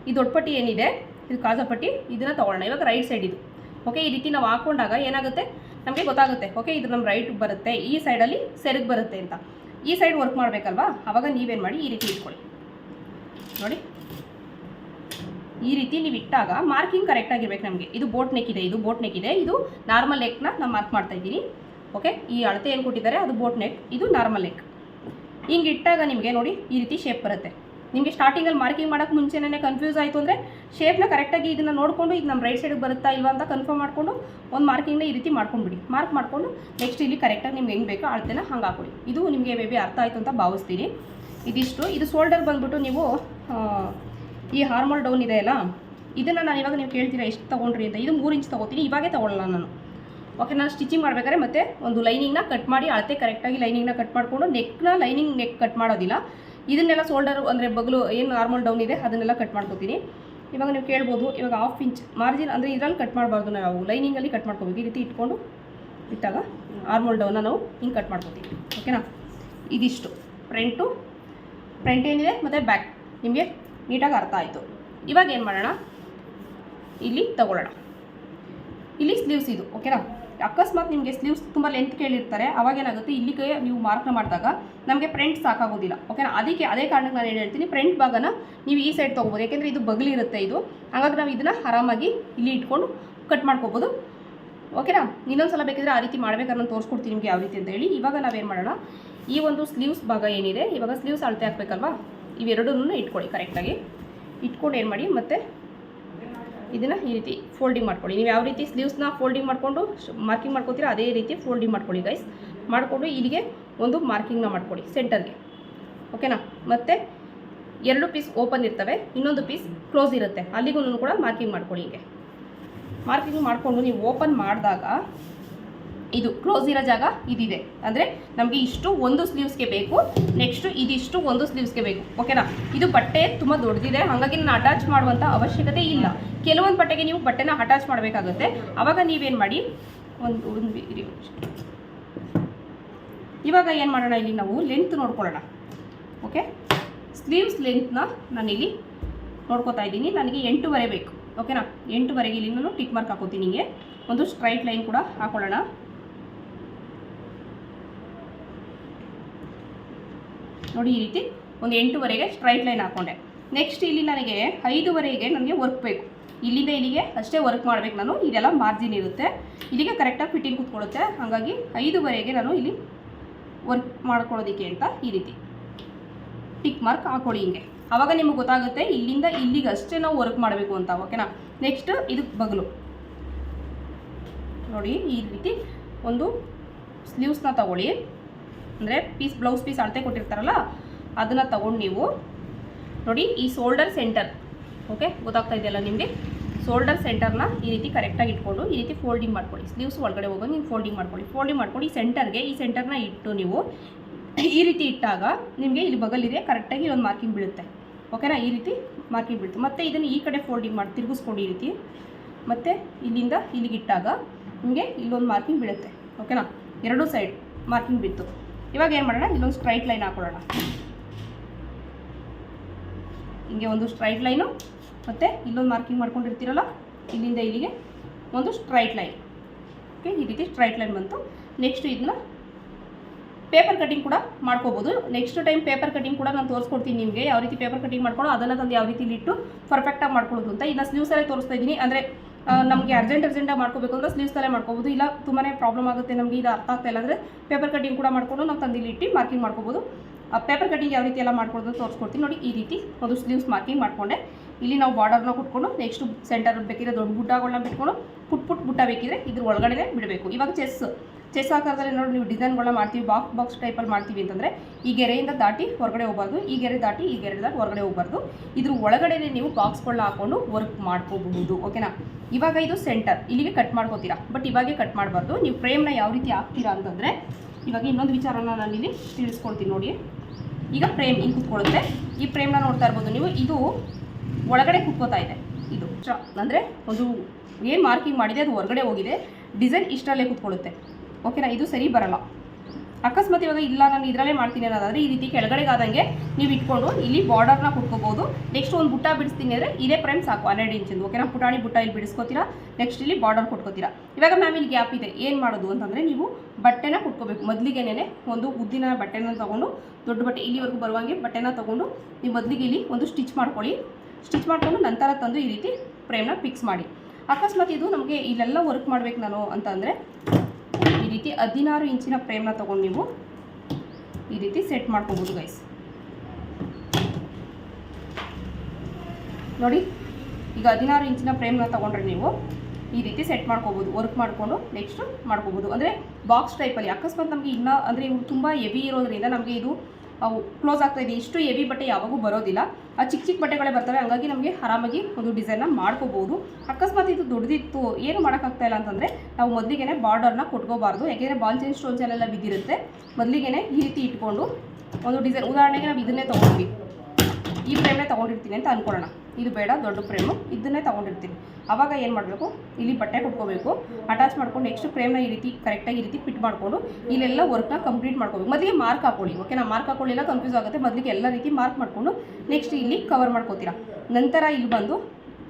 ಈ ದೊಡ್ಡ ಪಟ್ಟಿ ಏನಿದೆ, ಇದು ಕಾಜಾ ಪಟ್ಟಿ, ಇದನ್ನು ತೊಗೊಳ್ಳೋಣ. ಇವಾಗ ರೈಟ್ ಸೈಡ್ ಇದು. ಓಕೆ ಈ ರೀತಿ ನಾವು ಹಾಕೊಂಡಾಗ ಏನಾಗುತ್ತೆ? ನಮಗೆ ಗೊತ್ತಾಗುತ್ತೆ. ಓಕೆ ಇದು ನಮ್ಮ ರೈಟ್ ಬರುತ್ತೆ, ಈ ಸೈಡಲ್ಲಿ ಸೆರಗ್ ಬರುತ್ತೆ ಅಂತ. ಈ ಸೈಡ್ ವರ್ಕ್ ಮಾಡಬೇಕಲ್ವಾ? ಅವಾಗ ನೀವೇನು ಮಾಡಿ, ಈ ರೀತಿ ಇಟ್ಕೊಳ್ಳಿ. ನೋಡಿ. ಈ ರೀತಿ ನೀವು ಇಟ್ಟಾಗ ಮಾರ್ಕಿಂಗ್ ಕರೆಕ್ಟಾಗಿರ್ಬೇಕು ನಮಗೆ. ಇದು ಬೋಟ್ ನೆಕ್ ಇದೆ, ಇದು ಬೋಟ್ ನೆಕ್ ಇದೆ, ಇದು ನಾರ್ಮಲ್ ನೆಕ್ನ ನಾನು ಮಾರ್ಕ್ ಮಾಡ್ತಾ ಇದ್ದೀನಿ. ಓಕೆ ಈ ಅಳತೆ ಏನು ಕೊಟ್ಟಿದ್ದಾರೆ? ಅದು ಬೋಟ್ ನೆಕ್ ಇದು ನಾರ್ಮಲ್ ನೆಕ್ ಹಿಂಗೆ ಇಟ್ಟಾಗ ನಿಮಗೆ ನೋಡಿ ಈ ರೀತಿ ಶೇಪ್ ಬರುತ್ತೆ. ನಿಮಗೆ ಸ್ಟಾರ್ಟಿಂಗಲ್ಲಿ ಮಾರ್ಕಿಂಗ್ ಮಾಡೋಕ್ಕೆ ಮುಂಚೆನೇ ಕನ್ಫ್ಯೂಸ್ ಆಯಿತು ಅಂದರೆ ಶೇಪ್ನ ಕರೆಕ್ಟಾಗಿ ಇದನ್ನು ನೋಡಿಕೊಂಡು ಇದು ನಮ್ಮ ರೈಟ್ ಸೈಡಿಗೆ ಬರುತ್ತಾ ಇಲ್ವಾ ಅಂತ ಕನ್ಫರ್ಮ್ ಮಾಡಿಕೊಂಡು ಒಂದು ಮಾರ್ಕಿಂಗ್ನ ಈ ರೀತಿ ಮಾಡ್ಕೊಂಡ್ಬಿಡಿ. ಮಾರ್ಕ್ ಮಾಡಿಕೊಂಡು ನೆಕ್ಸ್ಟ್ ಇಲ್ಲಿ ಕರೆಕ್ಟಾಗಿ ನಿಮ್ಗೆ ಹೆಂಗೆ ಬೇಕೋ ಅಳತೆನ ಹಂಗೆ ಹಾಕೊಳ್ಳಿ ಇದು ನಿಮಗೆ ಮೇ ಬಿ ಅರ್ಥ ಆಯಿತು ಅಂತ ಭಾವಿಸ್ತೀನಿ. ಇದಿಷ್ಟು. ಇದು ಶೋಲ್ಡರ್ ಬಂದುಬಿಟ್ಟು ನೀವು ಈ ಹಾರ್ಮಲ್ ಡೌನ್ ಇದೆ ಅಲ್ಲ? ಇದನ್ನು ನಾನು ಇವಾಗ ನೀವು ಕೇಳ್ತೀರಾ, ಎಷ್ಟು ತೊಗೊಂಡ್ರಿ ಅಂತ? ಇದು ಮೂರು ಇಂಚ್ ತೊಗೋತೀನಿ. ಇವಾಗೇ ತೊಗೊಳ್ಳಲ್ಲ ನಾನು. ಓಕೆ ನಾನು ಸ್ಟಿಚಿಂಗ್ ಮಾಡಬೇಕಾದ್ರೆ ಮತ್ತೆ ಒಂದು ಲೈನಿಂಗ್ನ ಕಟ್ ಮಾಡಿ, ಅಳತೆ ಕರೆಕ್ಟಾಗಿ ಲೈನಿಂಗ್ನ ಕಟ್ ಮಾಡಿಕೊಂಡು ನೆಕ್ನ ಲೈನಿಂಗ್ ನೆಕ್ ಕಟ್ ಮಾಡೋದಿಲ್ಲ. ಇದನ್ನೆಲ್ಲ ಶೋಲ್ಡರ್ ಅಂದರೆ ಬಗಲು ಏನು ನಾರ್ಮಲ್ ಡೌನ್ ಇದೆ, ಅದನ್ನೆಲ್ಲ ಕಟ್ ಮಾಡ್ಕೋತೀನಿ. ಇವಾಗ ನೀವು ಕೇಳ್ಬೋದು, ಇವಾಗ ಹಾಫ್ ಇಂಚ್ ಮಾರ್ಜಿನ್ ಅಂದರೆ ಇದರಲ್ಲಿ ಕಟ್ ಮಾಡಬಾರ್ದು ನಾವು. ಲೈನಿಂಗಲ್ಲಿ ಕಟ್ ಮಾಡ್ಕೋಬೇಕು. ಈ ರೀತಿ ಇಟ್ಕೊಂಡು ಇಟ್ಟಾಗ ಆರ್ಮೋಲ್ ಡೌನ್ನ ನಾವು ಹಿಂಗೆ ಕಟ್ ಮಾಡ್ಕೋತೀವಿ. ಓಕೆನಾ ಇದಿಷ್ಟು. ಫ್ರಂಟು ಫ್ರಂಟ್ ಏನಿದೆ? ಮತ್ತು ಬ್ಯಾಕ್ ನಿಮಗೆ ನೀಟಾಗಿ ಅರ್ಥ ಆಯಿತು. ಇವಾಗ ಏನು ಮಾಡೋಣ? ಇಲ್ಲಿ ತಗೊಳ್ಳೋಣ. ಇಲ್ಲಿ ಸ್ಲೀವ್ಸ್ ಇದು. ಓಕೆನಾ ಅಕಸ್ಮಾತ್ ನಿಮಗೆ ಸ್ಲೀವ್ಸ್ ತುಂಬ ಲೆಂತ್ ಕೇಳಿರ್ತಾರೆ, ಅವಾಗ ಏನಾಗುತ್ತೆ? ಇಲ್ಲಿಗೆ ನೀವು ಮಾರ್ಕ್ನ ಮಾಡಿದಾಗ ನಮಗೆ ಫ್ರಂಟ್ ಸಾಕಾಗೋದಿಲ್ಲ. ಓಕೆನಾ ಅದಕ್ಕೆ ಅದೇ ಕಾರಣಕ್ಕೆ ನಾನು ಏನು ಹೇಳ್ತೀನಿ ಫ್ರಂಟ್ ಭಾಗನ ನೀವು ಈ ಸೈಡ್ ತೊಗೋಬೋದು. ಯಾಕೆಂದರೆ ಇದು ಬಗಲಿರುತ್ತೆ ಇದು. ಹಾಗಾಗಿ ನಾವು ಇದನ್ನು ಆರಾಮಾಗಿ ಇಲ್ಲಿ ಇಟ್ಕೊಂಡು ಕಟ್ ಮಾಡ್ಕೋಬೋದು. ಓಕೆನಾ ಇನ್ನೊಂದು ಸಲ ಬೇಕಿದ್ರೆ ಆ ರೀತಿ ಮಾಡಬೇಕಾದ್ರೆ ನಾನು ತೋರಿಸ್ಕೊಡ್ತೀನಿ ನಿಮಗೆ ಯಾವ ರೀತಿ ಅಂತ ಹೇಳಿ. ಇವಾಗ ನಾವೇನು ಮಾಡೋಣ? ಈ ಒಂದು ಸ್ಲೀವ್ಸ್ ಭಾಗ ಏನಿದೆ, ಇವಾಗ ಸ್ಲೀವ್ಸ್ ಅಳತೆ ಹಾಕ್ಬೇಕಲ್ವಾ? ಇವೆರಡನ್ನೂ ಇಟ್ಕೊಳ್ಳಿ ಕರೆಕ್ಟಾಗಿ ಇಟ್ಕೊಂಡು ಏನು ಮಾಡಿ ಮತ್ತೆ ಇದನ್ನು ಈ ರೀತಿ ಫೋಲ್ಡಿಂಗ್ ಮಾಡ್ಕೊಳ್ಳಿ. ನೀವು ಯಾವ ರೀತಿ ಸ್ಲೀವ್ಸ್ನ ಫೋಲ್ಡಿಂಗ್ ಮಾಡಿಕೊಂಡು ಮಾರ್ಕಿಂಗ್ ಮಾಡ್ಕೊತೀರಾ, ಅದೇ ರೀತಿ ಫೋಲ್ಡಿಂಗ್ ಮಾಡ್ಕೊಳ್ಳಿ ಗೈಸ್ ಮಾಡಿಕೊಂಡು ಇಲ್ಲಿಗೆ ಒಂದು ಮಾರ್ಕಿಂಗ್ನ ಮಾಡ್ಕೊಳ್ಳಿ ಸೆಂಟರ್ಗೆ ಓಕೆನಾ ಮತ್ತು ಎರಡು ಪೀಸ್ ಓಪನ್ ಇರ್ತವೆ, ಇನ್ನೊಂದು ಪೀಸ್ ಕ್ಲೋಸ್ ಇರುತ್ತೆ. ಅಲ್ಲಿಗೂ ಕೂಡ ಮಾರ್ಕಿಂಗ್ ಮಾಡ್ಕೊಳ್ಳಿ ಹೀಗೆ. ಮಾರ್ಕಿಂಗ್ ಮಾಡಿಕೊಂಡು ನೀವು ಓಪನ್ ಮಾಡಿದಾಗ ಇದು ಕ್ಲೋಸ್ ಇರೋ ಜಾಗ ಇದಿದೆ. ಅಂದರೆ ನಮಗೆ ಇಷ್ಟು ಒಂದು ಸ್ಲೀವ್ಸ್ಗೆ ಬೇಕು. ನೆಕ್ಸ್ಟು ಇದಿಷ್ಟು ಒಂದು ಸ್ಲೀವ್ಸ್ಗೆ ಬೇಕು. ಓಕೆನಾ ಇದು ಬಟ್ಟೆ ತುಂಬ ದೊಡ್ಡದಿದೆ. ಹಾಗಾಗಿ ನಾನು ಅಟ್ಯಾಚ್ ಮಾಡುವಂಥ ಅವಶ್ಯಕತೆ ಇಲ್ಲ. ಕೆಲವೊಂದು ಬಟ್ಟೆಗೆ ನೀವು ಬಟ್ಟೆನ ಅಟ್ಯಾಚ್ ಮಾಡಬೇಕಾಗುತ್ತೆ. ಆವಾಗ ನೀವೇನು ಮಾಡಿ? ಒಂದು ಒಂದು ಇವಾಗ ಏನು ಮಾಡೋಣ ಇಲ್ಲಿ ನಾವು? ಲೆಂತ್ ನೋಡ್ಕೊಳ್ಳೋಣ. ಓಕೆ ಸ್ಲೀವ್ಸ್ ಲೆಂತ್ನ ನಾನಿಲ್ಲಿ ನೋಡ್ಕೋತಾ ಇದ್ದೀನಿ. ನನಗೆ ಎಂಟೂವರೆ ಬೇಕು. ಓಕೆನಾ ಎಂಟುವರೆಗೆ ಇಲ್ಲಿ ನಾನು ಟಿಕ್ ಮಾರ್ಕ್ ಹಾಕೋತೀನಿ ಹಿಂಗೆ ಒಂದು ಸ್ಟ್ರೈಟ್ ಲೈನ್ ಕೂಡ ಹಾಕೊಳ್ಳೋಣ. ನೋಡಿ ಈ ರೀತಿ ಒಂದು ಎಂಟುವರೆಗೆ ಸ್ಟ್ರೈಟ್ ಲೈನ್ ಹಾಕೊಂಡೆ. ನೆಕ್ಸ್ಟ್ ಇಲ್ಲಿ ನನಗೆ ಐದುವರೆಗೆ ನನಗೆ ವರ್ಕ್ ಬೇಕು. ಇಲ್ಲಿಂದ ಇಲ್ಲಿಗೆ ಅಷ್ಟೇ ವರ್ಕ್ ಮಾಡಬೇಕು ನಾನು. ಇದೆಲ್ಲ ಮಾರ್ಜಿನ್ ಇರುತ್ತೆ. ಇಲ್ಲಿಗೆ ಕರೆಕ್ಟಾಗಿ ಫಿಟ್ಟಿಂಗ್ ಕೂತ್ಕೊಳ್ಳುತ್ತೆ. ಹಾಗಾಗಿ ಐದುವರೆಗೆ ನಾನು ಇಲ್ಲಿ ವರ್ಕ್ ಮಾಡ್ಕೊಳ್ಳೋದಕ್ಕೆ ಅಂತ ಈ ರೀತಿ. ಟಿಕ್ ಮಾರ್ಕ್ ಹಾಕೊಳ್ಳಿ ಹಿಂಗೆ. ಆವಾಗ ನಿಮಗೆ ಗೊತ್ತಾಗುತ್ತೆ ಇಲ್ಲಿಂದ ಇಲ್ಲಿಗೆ ಅಷ್ಟೇ ನಾವು ವರ್ಕ್ ಮಾಡಬೇಕು ಅಂತ ಓಕೆನಾ ನೆಕ್ಸ್ಟ್ ಇದಕ್ಕೆ ಬಗಲು. ನೋಡಿ ಈ ರೀತಿ ಒಂದು ಸ್ಲೀವ್ಸ್ನ ತಗೊಳ್ಳಿ. ಅಂದರೆ ಪೀಸ್ ಬ್ಲೌಸ್ ಪೀಸ್ ಅಳತೆ ಕೊಟ್ಟಿರ್ತಾರಲ್ಲ, ಅದನ್ನು ತಗೊಂಡು ನೀವು ನೋಡಿ ಈ ಶೋಲ್ಡರ್ ಸೆಂಟರ್ ಓಕೆ ಗೊತ್ತಾಗ್ತಾ ಇದೆಯಲ್ಲ ನಿಮಗೆ? ಶೋಲ್ಡರ್ ಸೆಂಟರ್ನ ಈ ರೀತಿ ಕರೆಕ್ಟಾಗಿ ಇಟ್ಕೊಂಡು ಈ ರೀತಿ ಫೋಲ್ಡಿಂಗ್ ಮಾಡ್ಕೊಳ್ಳಿ. ಸ್ಲೀವ್ಸ್ ಒಳಗಡೆ ಹೋಗೋದು ನೀವು ಫೋಲ್ಡಿಂಗ್ ಮಾಡ್ಕೊಳ್ಳಿ. ಫೋಲ್ಡಿಂಗ್ ಮಾಡ್ಕೊಂಡು ಈ ಸೆಂಟರ್ಗೆ ಈ ಸೆಂಟರ್ನ ಇಟ್ಟು ನೀವು ಈ ರೀತಿ ಇಟ್ಟಾಗ ನಿಮಗೆ ಇಲ್ಲಿ ಬಗಲಿದೆ ಕರೆಕ್ಟಾಗಿ ಒಂದು ಮಾರ್ಕಿಂಗ್ ಬೀಳುತ್ತೆ. ಓಕೆನಾ ಈ ರೀತಿ ಮಾರ್ಕಿಂಗ್ ಬೀಳುತ್ತೆ. ಮತ್ತು ಇದನ್ನು ಈ ಕಡೆ ಫೋಲ್ಡಿಂಗ್ ಮಾಡಿ, ತಿರುಗಿಸ್ಕೊಂಡು ಈ ರೀತಿ. ಮತ್ತು ಇಲ್ಲಿಂದ ಇಲ್ಲಿಗೆ ಇಟ್ಟಾಗ ನಿಮಗೆ ಇಲ್ಲೊಂದು ಮಾರ್ಕಿಂಗ್ ಬೀಳುತ್ತೆ. ಓಕೆನಾ ಎರಡೂ ಸೈಡ್ ಮಾರ್ಕಿಂಗ್ ಬಿತ್ತು. ಇವಾಗ ಏನು ಮಾಡೋಣ? ಇಲ್ಲೊಂದು ಸ್ಟ್ರೈಟ್ ಲೈನ್ ಹಾಕೊಳ್ಳೋಣ. ಹಿಂಗೆ ಒಂದು ಸ್ಟ್ರೈಟ್ ಲೈನು ಮತ್ತು ಇಲ್ಲೊಂದು ಮಾರ್ಕಿಂಗ್ ಮಾಡ್ಕೊಂಡಿರ್ತೀರಲ್ಲ, ಇಲ್ಲಿಂದ ಇಲ್ಲಿಗೆ ಒಂದು ಸ್ಟ್ರೈಟ್ ಲೈನ್ ಓಕೆ ಈ ರೀತಿ ಸ್ಟ್ರೈಟ್ ಲೈನ್ ಬಂತು. ನೆಕ್ಸ್ಟ್ ಇದನ್ನ ಪೇಪರ್ ಕಟಿಂಗ್ ಕೂಡ ಮಾಡ್ಕೋಬೋದು. ನೆಕ್ಸ್ಟ್ ಟೈಮ್ ಪೇಪರ್ ಕಟಿಂಗ್ ಕೂಡ ನಾನು ತೋರಿಸ್ಕೊಡ್ತೀನಿ ನಿಮಗೆ. ಯಾವ ರೀತಿ ಪೇಪರ್ ಕಟಿಂಗ್ ಮಾಡ್ಕೊಳ್ಳೋ ಅದನ್ನು ತಂದು ಯಾವ ರೀತಿ ಇಟ್ಟು ಪರ್ಫೆಕ್ಟಾಗಿ ಮಾಡ್ಕೊಳ್ಳೋದು ಅಂತ. ಇನ್ನು ಸ್ಲೀವ್ಸಲ್ಲೇ ತೋರಿಸ್ತಾ ಇದ್ದೀನಿ. ಅಂದರೆ ನಮಗೆ ಅರ್ಜೆಂಟ್ ಅರ್ಜೆಂಟಾಗಿ ಮಾಡ್ಕೋಬೇಕು ಅಂದರೆ ಸ್ಲೀವ್ಸಲ್ಲೇ ಮಾಡ್ಕೋಬೋದು. ಇಲ್ಲ ತುಂಬಾ ಪ್ರಾಬ್ಲಮ್ ಆಗುತ್ತೆ, ನಮಗೆ ಇದು ಅರ್ಥ ಆಗ್ತಾ ಇಲ್ಲ ಅಂದರೆ ಪೇಪರ್ ಕಟ್ಟಿಂಗ್ ಕೂಡ ಮಾಡ್ಕೊಂಡು ನಾವು ತಂದು ಇಲ್ಲಿ ಇಟ್ಟು ಮಾರ್ಕಿಂಗ್ ಮಾಡ್ಕೋಬೋದು. ಪೇಪರ್ ಕಟ್ಟಿಂಗ್ ಯಾವ ರೀತಿ ಎಲ್ಲ ಮಾಡ್ಕೊಡೋದು ತೋರಿಸ್ಕೊಡ್ತೀನಿ ನೋಡಿ, ಈ ರೀತಿ ಒಂದು ಸ್ಲೀವ್ಸ್ ಮಾರ್ಕಿಂಗ್ ಮಾಡ್ಕೊಂಡೆ. ಇಲ್ಲಿ ನಾವು ಬಾರ್ಡರ್ನ ಕುಟ್ಕೊಂಡು ನೆಕ್ಸ್ಟ್ ಸೆಂಟರ್ ಬೇಕಿದ್ರೆ ದೊಡ್ಡ ಗುಡ್ಡಗಳನ್ನ ಬಿಟ್ಕೊಂಡು ಪುಟ್ ಪುಟ್ ಬುಟ್ಟ ಬೇಕಿದ್ರೆ ಇದ್ರ ಒಳಗಡೆ ಬಿಡಬೇಕು. ಇವಾಗ ಚೆಸ್ ಚೆಸ್ ಆಕಾರದಲ್ಲಿ ನೋಡಿ, ನೀವು ಡಿಸೈನ್ಗಳನ್ನ ಮಾಡ್ತೀವಿ, ಬಾಕ್ಸ್ ಬಾಕ್ಸ್ ಟೈಪಲ್ಲಿ ಮಾಡ್ತೀವಿ ಅಂತಂದರೆ ಈ ಗೆರೆಯಿಂದ ದಾಟಿ ಹೊರಗಡೆ ಹೋಗಬಾರ್ದು, ಈ ಗೆರೆ ದಾಟಿ ಈ ಗೆರೆ ದಾಟಿ ಹೊರಗಡೆ ಹೋಗ್ಬಾರ್ದು. ಇದ್ರ ಒಳಗಡೆ ನೀವು ಬಾಕ್ಸ್ಗಳನ್ನ ಹಾಕೊಂಡು ವರ್ಕ್ ಮಾಡ್ಕೋಬಹುದು ಓಕೆನಾ ಇವಾಗ ಇದು ಸೆಂಟರ್ ಇಲ್ಲಿಗೆ ಕಟ್ ಮಾಡ್ಕೋತೀರಾ? ಬಟ್ ಇವಾಗೆ ಕಟ್ ಮಾಡಬಾರ್ದು, ನೀವು ಫ್ರೇಮ್ನ ಯಾವ ರೀತಿ ಹಾಕ್ತೀರಾ ಅಂತಂದರೆ, ಇವಾಗ ಇನ್ನೊಂದು ವಿಚಾರನ ನಾನು ಇಲ್ಲಿ ತಿಳಿಸ್ಕೊಳ್ತೀನಿ ನೋಡಿ. ಈಗ ಫ್ರೇಮ್ ಹಿಂಗೆ ಕುತ್ಕೊಳ್ಳುತ್ತೆ. ಈ ಫ್ರೇಮ್ನ ನೋಡ್ತಾ ಇರ್ಬೋದು ನೀವು, ಇದು ಒಳಗಡೆ ಕುತ್ಕೋತಾ ಇದೆ, ಇದು. ಅಂದರೆ ಒಂದು ಏನು ಮಾರ್ಕಿಂಗ್ ಮಾಡಿದೆ, ಅದು ಹೊರಗಡೆ ಹೋಗಿದೆ ಡಿಸೈನ್ ಇಷ್ಟರಲ್ಲೇ ಕುತ್ಕೊಳ್ಳುತ್ತೆ. ಓಕೆನಾ ಇದು ಸರಿ ಬರಲ್ಲ. ಅಕಸ್ಮಾತ್ ಇವಾಗ ಇಲ್ಲ, ನಾನು ಇದರಲ್ಲೇ ಮಾಡ್ತೀನಿ ಅನ್ನೋದಾದರೆ ಈ ರೀತಿ ಕೆಳಗಡೆಗಾದಂಗೆ ನೀವು ಇಟ್ಕೊಂಡು ಇಲ್ಲಿ ಬಾರ್ಡರ್ನ ಕುಟ್ಕೋಬೋದು ನೆಕ್ಸ್ಟ್ ಒಂದು ಬುಟ್ಟ ಬಿಡಿಸ್ತೀನಿ ಅಂದರೆ ಇದೇ ಫ್ರೇಮ್ ಸಾಕು, ಹನ್ನೆರಡು ಇಂಚಿಂದು. ಓಕೆನಾ ಪುಟಾಣಿ ಬುಟ್ಟ ಇಲ್ಲಿ ಬಿಡಿಸ್ಕೋತೀರಾ? ನೆಕ್ಸ್ಟ್ ಇಲ್ಲಿ ಬಾರ್ಡರ್ ಕೊಟ್ಕೋತೀರಾ? ಇವಾಗ ಮ್ಯಾಮ್ ಇಲ್ಲಿ ಗ್ಯಾಪ್ ಇದೆ. ಏನು ಮಾಡೋದು ಅಂತಂದರೆ ನೀವು ಬಟ್ಟೆನ ಕುಟ್ಕೋಬೇಕು. ಮೊದಲಿಗೆನೇ ಒಂದು ಉದ್ದಿನ ಬಟ್ಟೆನ ತೊಗೊಂಡು, ದೊಡ್ಡ ಬಟ್ಟೆ ಇಲ್ಲಿವರೆಗೂ ಬರುವಂಗೆ ಬಟ್ಟೆನ ತೊಗೊಂಡು ನೀವು ಮೊದಲಿಗೆ ಇಲ್ಲಿ ಒಂದು ಸ್ಟಿಚ್ ಮಾಡ್ಕೊಳ್ಳಿ. ಸ್ಟಿಚ್ ಮಾಡಿಕೊಂಡು ನಂತರ ತಂದು ಈ ರೀತಿ ಫ್ರೇಮ್ನ ಫಿಕ್ಸ್ ಮಾಡಿ. ಅಕಸ್ಮಾತ್ ಇದು ನಮಗೆ ಇಲ್ಲೆಲ್ಲ ವರ್ಕ್ ಮಾಡ್ಬೇಕು ನಾನು ಅಂತ ಅಂದರೆ ಈ ರೀತಿ ಹದಿನಾರು ಇಂಚಿನ ಫ್ರೇಮ್ನ ತೊಗೊಂಡು ನೀವು ಈ ರೀತಿ ಸೆಟ್ ಮಾಡ್ಕೋಬೋದು ಗೈಸ್ ನೋಡಿ, ಈಗ ಹದಿನಾರು ಇಂಚಿನ ಫ್ರೇಮ್ನ ತೊಗೊಂಡ್ರೆ ನೀವು ಈ ರೀತಿ ಸೆಟ್ ಮಾಡ್ಕೋಬೋದು ವರ್ಕ್ ಮಾಡಿಕೊಂಡು ನೆಕ್ಸ್ಟು ಮಾಡ್ಕೋಬೋದು. ಅಂದರೆ ಬಾಕ್ಸ್ ಟೈಪಲ್ಲಿ ಅಕಸ್ಮಾತ್ ನಮಗೆ ಇನ್ನೂ, ಅಂದರೆ ಇವು ತುಂಬ ಹೆವಿ ಇರೋದ್ರಿಂದ ನಮಗೆ ಇದು ಕ್ಲೋಸ್ ಆಗ್ತಾ ಇದೆ. ಇಷ್ಟು ಹೆವಿ ಬಟ್ಟೆ ಯಾವಾಗೂ ಬರೋದಿಲ್ಲ. ಆ ಚಿಕ್ಕ ಚಿಕ್ಕ ಬಟ್ಟೆಗಳೇ ಬರ್ತವೆ. ಹಂಗಾಗಿ ನಮಗೆ ಆರಾಮಾಗಿ ಒಂದು ಡಿಸೈನ್ನ ಮಾಡ್ಕೋಬೋದು ಅಕಸ್ಮಾತ್ ಇದು ದೊಡ್ಡದಿತ್ತು ಏನು ಮಾಡೋಕ್ಕಾಗ್ತಾ ಇಲ್ಲ ಅಂತಂದರೆ ನಾವು ಮೊದಲಿಗೆ ಬಾರ್ಡರ್ನ ಕೊಟ್ಕೋಬಾರ್ದು. ಯಾಕೆಂದರೆ ಬಾಲ್ ಚೈನ್ ಸ್ಟೋನ್ಸ್ ಎಲ್ಲ ಬಿದ್ದಿರುತ್ತೆ. ಮೊದಲಿಗೆ ಈ ರೀತಿ ಇಟ್ಕೊಂಡು ಒಂದು ಡಿಸೈನ್ ಉದಾಹರಣೆಗೆ ನಾವು ಇದನ್ನೇ ತೊಗೊಂಡ್ವಿ. ಈ ಫ್ರೇಮ್ನೇ ತೊಗೊಂಡಿರ್ತೀನಿ ಅಂತ ಅಂದ್ಕೊಳ್ಳೋಣ ಇದು ಬೇಡ, ದೊಡ್ಡ ಫ್ರೇಮು. ಇದನ್ನೇ ತೊಗೊಂಡಿರ್ತೀನಿ. ಆವಾಗ ಏನು ಮಾಡಬೇಕು? ಇಲ್ಲಿ ಬಟ್ಟೆ ಕೊಟ್ಕೋಬೇಕು. ಅಟ್ಯಾಚ್ ಮಾಡ್ಕೊಂಡು ನೆಕ್ಸ್ಟ್ ಫ್ರೇಮ್ನ ಈ ರೀತಿ ಕರೆಕ್ಟಾಗಿ ಈ ರೀತಿ ಫಿಟ್ ಮಾಡಿಕೊಂಡು ಇಲ್ಲೆಲ್ಲ ವರ್ಕ್ನ ಕಂಪ್ಲೀಟ್ ಮಾಡ್ಕೋಬೇಕು. ಮೊದಲಿಗೆ ಮಾರ್ಕ್ ಹಾಕೊಳ್ಳಿ ಓಕೆನಾ ಮಾರ್ಕ್ ಹಾಕೊಳ್ಳಿಲ್ಲ ಕನ್ಫ್ಯೂಸ್ ಆಗುತ್ತೆ. ಮೊದಲಿಗೆ ಎಲ್ಲ ರೀತಿ ಮಾರ್ಕ್ ಮಾಡಿಕೊಂಡು ನೆಕ್ಸ್ಟ್ ಇಲ್ಲಿ ಕವರ್ ಮಾಡ್ಕೋತೀರಾ. ನಂತರ ಇಲ್ಲಿ ಬಂದು